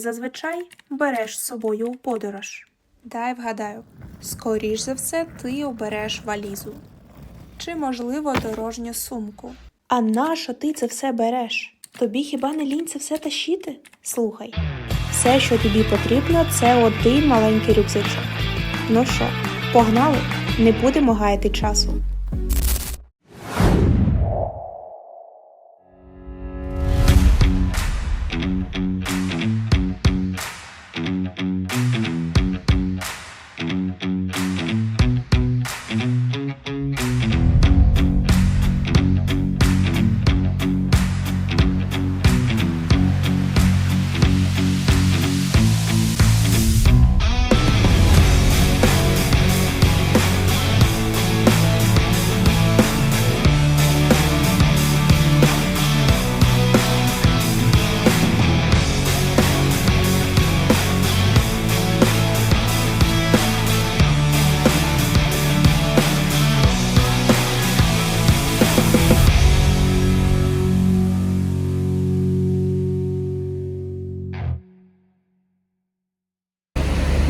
ти зазвичай береш з собою у подорож? Дай вгадаю. Скоріш за все, ти обереш валізу. Чи, можливо, дорожню сумку. А нащо ти це все береш? Тобі хіба не лінь це все тащити? Слухай, все, що тобі потрібно, це один маленький рюкзачок. Ну що, погнали? Не будемо гаяти часу.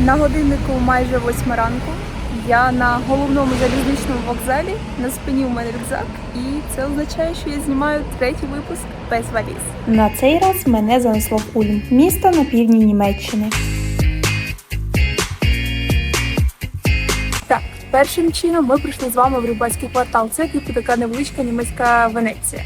На годиннику майже восьма ранку. Я на головному залізничному вокзалі. На спині у мене рюкзак, і це означає, що я знімаю третій випуск без валіз. На цей раз мене занесло в Ульм, місто на півдні Німеччини. Так, першим чином ми прийшли з вами в рибацький квартал. Це типу така невеличка німецька Венеція.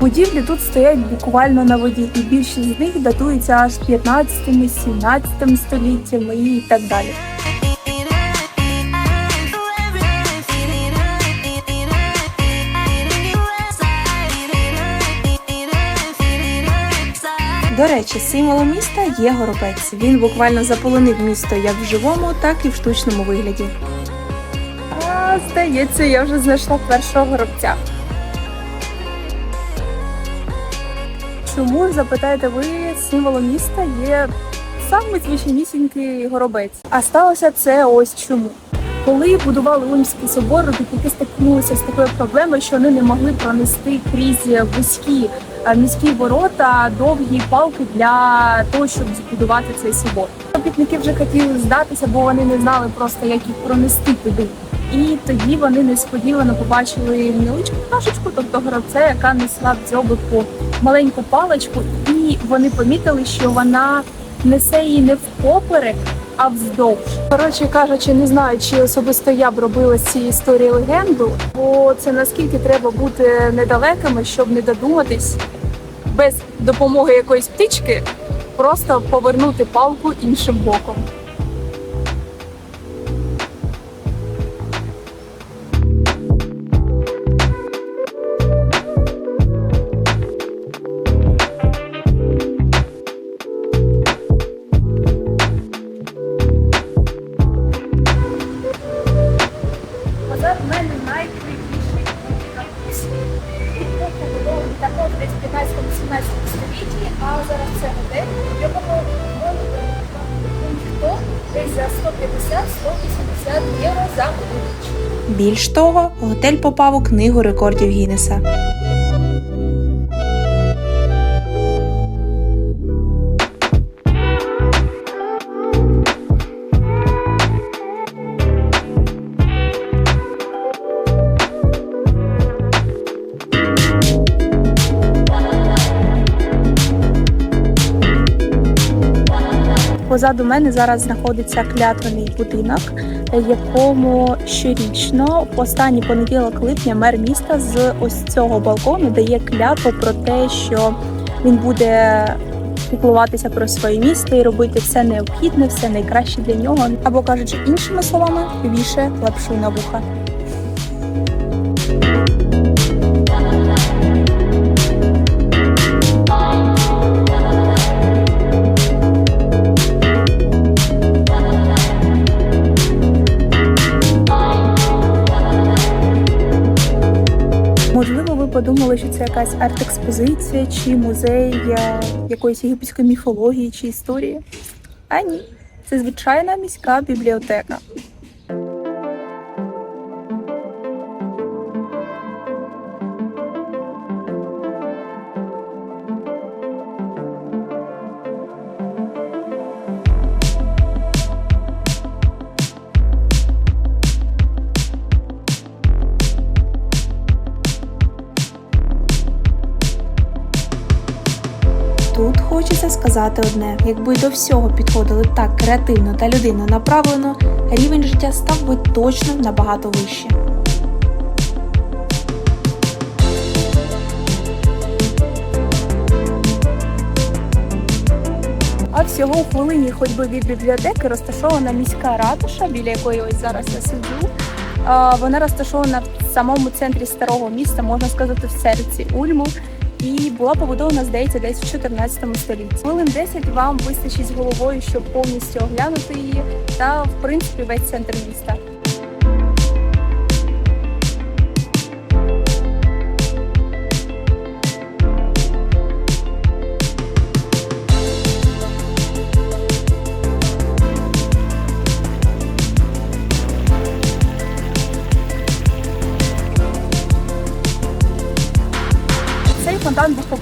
Будівлі тут стоять буквально на воді, і більшість з них датується аж 15-17 століттями і так далі. До речі, символом міста є горобець. Він буквально заполонив місто як в живому, так і в штучному вигляді. А, здається, я вже знайшла першого горобця. Чому запитаєте ви, символом міста є саме звичайнісінький горобець? А сталося це ось чому. Коли будували Ульмський собор, робітники стикнулися з такою проблемою, що вони не могли пронести крізь вузькі е, міські ворота довгі палки для того, щоб збудувати цей собор. Робітники вже хотіли здатися, бо вони не знали просто, як їх пронести туди. І тоді вони несподівано побачили невеличку пташечку, тобто горобця, яка несла в дзьобику маленьку паличку, і вони помітили, що вона несе її не впоперек, а вздовж. Коротше кажучи, не знаю, чи особисто я б робила з цієї історії легенду, бо це наскільки треба бути недалекими, щоб не додуматись без допомоги якоїсь птички, просто повернути палку іншим боком. В 15-18 столітті, а зараз це готель, в якому ніхто десь за 150-180 євро за ніч. Більш того, готель попав у книгу рекордів Гіннеса. Позаду мене зараз знаходиться клятвений будинок, якому щорічно в останній понеділок липня мер міста з ось цього балкону дає клятву про те, що він буде піклуватися про своє місто і робити все необхідне, все найкраще для нього. Або кажучи іншими словами, віше лапшу на вуха. Подумали, що це якась арт-експозиція чи музей якоїсь єгипетської міфології чи історії. А ні, це звичайна міська бібліотека. Сказати одне: якби до всього підходили так креативно та людинно направлено, рівень життя став би точно набагато вище. А всього у хвилині ходьби від бібліотеки розташована міська ратуша, біля якої ось зараз я сиджу. Вона розташована в самому центрі старого міста, можна сказати, в серці Ульму. І була побудована, здається, десь в 14 столітті. Хвилин 10 вам вистачить з головою, щоб повністю оглянути її, та в принципі весь центр міста.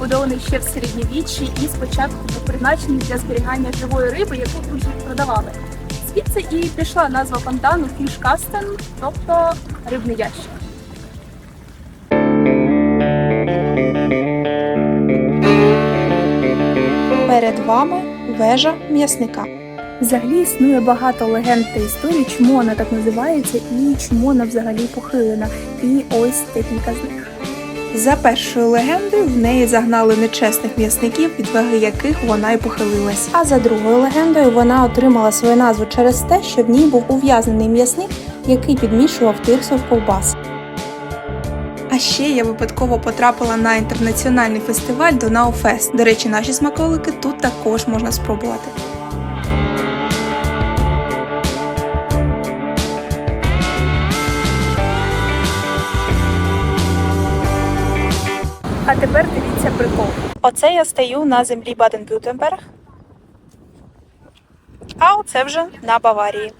Побудований ще в середньовіччі і спочатку був призначений для зберігання живої риби, яку тут же продавали. Звідси і пішла назва фонтану фішкастен, тобто рибний ящик. Перед вами вежа м'ясника. Взагалі існує багато легенд та історій, чому вона так називається і чому вона взагалі похилена. І ось декілька з них. За першою легендою в неї загнали нечесних м'ясників, від ваги яких вона й похилилась. А за другою легендою вона отримала свою назву через те, що в ній був ув'язнений м'ясник, який підмішував тирсу в ковбас. А ще я випадково потрапила на інтернаціональний фестиваль Донауфест. До речі, наші смаколики тут також можна спробувати. Тепер дивіться прикол. Оце я стою на землі Баден-Бютенберг. А оце вже на Баварії.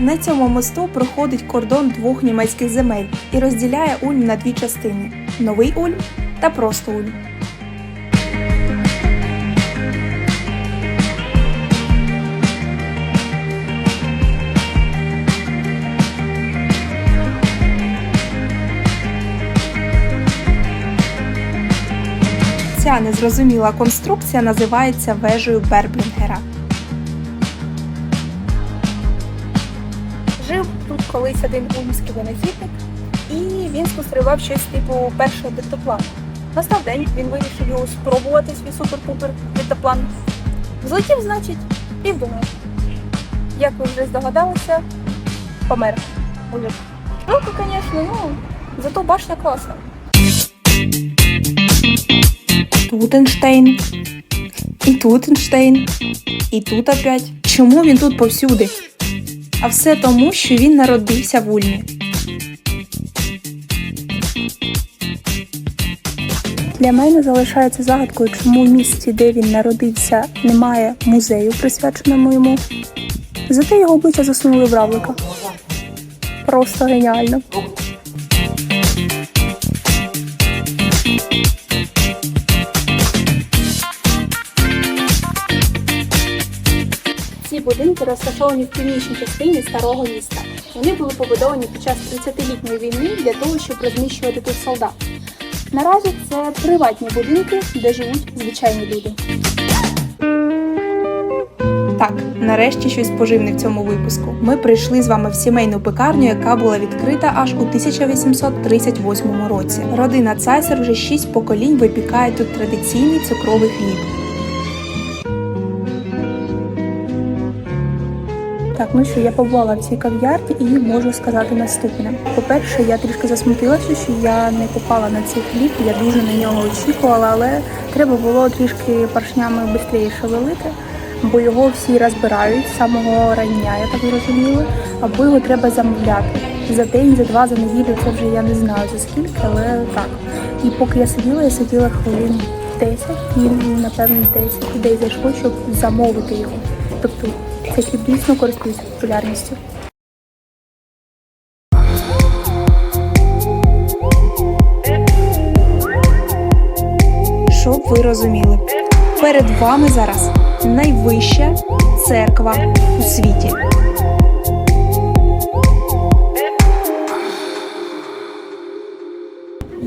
На цьому мосту проходить кордон двох німецьких земель і розділяє Ульм на дві частини: Новий Ульм та просто Ульм. Ця незрозуміла конструкція називається вежею Берблінгера. Жив тут колись один ульмський винахідник, і він спостерігав щось типу першого диктоплану. Настав день, він вирішив його спробувати свій супер-пупер диктоплан. Злетів, значить, і вдумав. Як ви вже здогадалися, помер. Жалко, звісно, ну, зато башня класна. Тутенштейн. І Тутенштейн. І тут опять. Чому він тут повсюди? А все тому, що він народився в Ульмі. Для мене залишається загадкою, чому в місті, де він народився, немає музею, присвяченому йому. Зате його обличчя засунули в равлика. Просто геніально. Будинки розташовані в північній частині старого міста. Вони були побудовані під час 30-літньої війни для того, щоб розміщувати тут солдат. Наразі це приватні будинки, де живуть звичайні люди. Так, нарешті щось поживне в цьому випуску. Ми прийшли з вами в сімейну пекарню, яка була відкрита аж у 1838 році. Родина Цайсер вже шість поколінь випікає тут традиційний цукровий хліб. Так, ну що я побувала в цій кав'ярні і можу сказати наступне. По-перше, я трішки засмутилася, що я не попала на цей хліб. Я дуже на нього очікувала, але треба було трішки паршнями швидше шевелити, бо його всі розбирають з самого рання, я так зрозуміла, або його треба замовляти. За день, за два, за неділю, це вже я не знаю за скільки, але так. І поки я сиділа, я сиділа хвилин 10 і напевно 10 людей зайшло, щоб замовити його. Тобто цей хліб дійсно користується популярністю. Щоб ви розуміли, перед вами зараз найвища церква у світі.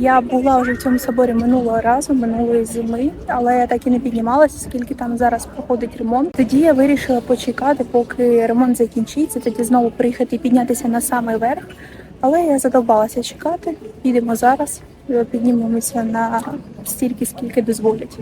Я була вже в цьому соборі минулого разу, минулої зими, але я так і не піднімалася, оскільки там зараз проходить ремонт. Тоді я вирішила почекати, поки ремонт закінчиться, тоді знову приїхати і піднятися на самий верх. Але я задовбалася чекати. Підемо зараз, піднімемося на стільки, скільки дозволять.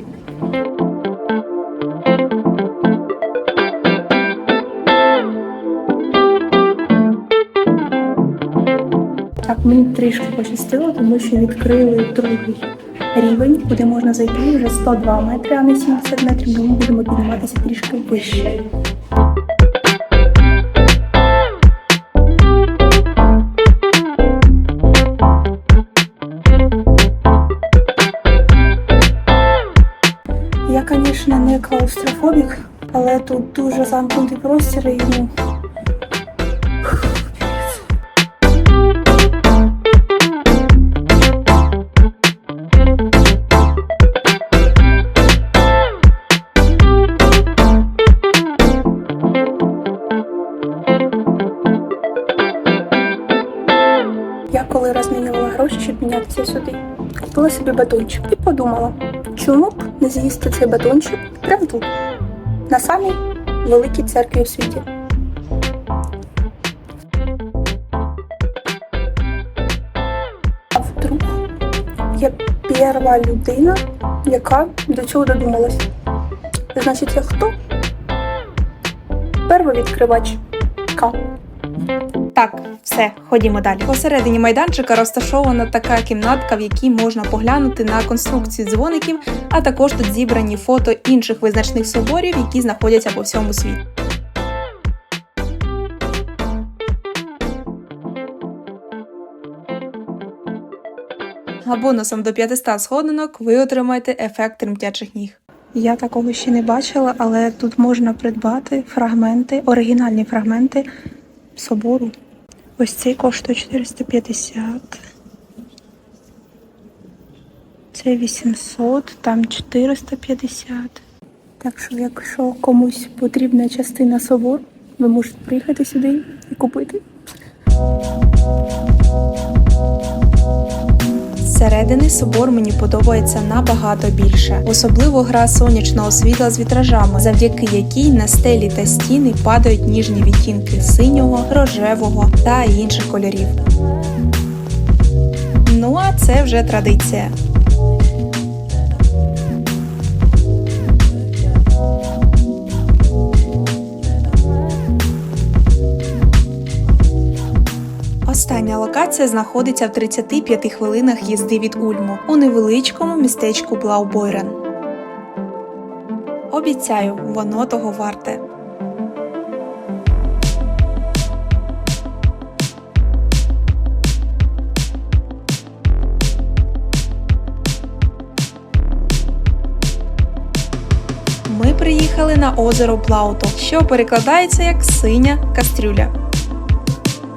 Так, мені трішки пощастило, тому що відкрили другий рівень, куди можна зайти вже 102 метри, а не 70 метрів. Тому будемо підніматися трішки вище. Я, звісно, не клаустрофобік, але тут дуже замкнутий простір і ну, собі батончик і подумала, чому б не з'їсти цей батончик прямо тут, на самій великій церкві у світі. А вдруг я перша людина, яка до цього додумалась. Значить, я хто? Перший відкривач. К. Так, все, ходімо далі. Посередині майданчика розташована така кімнатка, в якій можна поглянути на конструкцію дзвоників, а також тут зібрані фото інших визначних соборів, які знаходяться по всьому світі. А бонусом до 500 сходинок ви отримаєте ефект тремтячих ніг. Я такого ще не бачила, але тут можна придбати фрагменти, оригінальні фрагменти собору. Ось цей коштує 450. Це 800, там 450. Так що, якщо комусь потрібна частина собору, ви можете приїхати сюди і купити. Зсередини собор мені подобається набагато більше, особливо гра сонячного світла з вітражами, завдяки якій на стелі та стіни падають ніжні відтінки синього, рожевого та інших кольорів. Ну а це вже традиція. Остання локація знаходиться в 35 хвилинах їзди від Ульму у невеличкому містечку Блаубойрен. Обіцяю, воно того варте. Ми приїхали на озеро Плауто, що перекладається як синя кастрюля.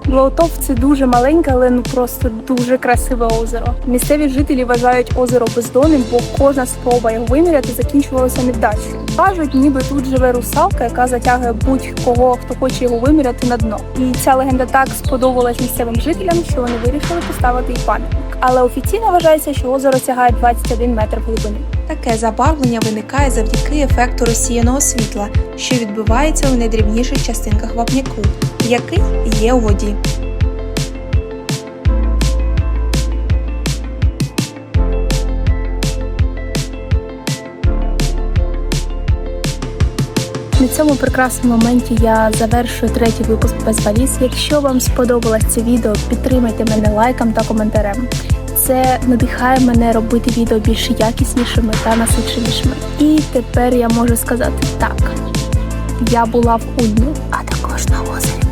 Блоутов це дуже маленьке, але ну просто дуже красиве озеро. Місцеві жителі вважають озеро бездонним, бо кожна спроба його виміряти закінчувалася невдачею. Кажуть, ніби тут живе русалка, яка затягує будь-кого, хто хоче його виміряти на дно. І ця легенда так сподобалась місцевим жителям, що вони вирішили поставити їй пам'ятник. Але офіційно вважається, що озеро сягає 21 метр глибини. Таке забарвлення виникає завдяки ефекту розсіяного світла, що відбивається у найдрібніших частинках вапняку, який є у воді. На цьому прекрасному моменті я завершую третій випуск без валіз. Якщо вам сподобалось це відео, підтримайте мене лайком та коментарем. Це надихає мене робити відео більш якіснішими та насиченішими. І тепер я можу сказати так: я була в Ульмі, а також на озері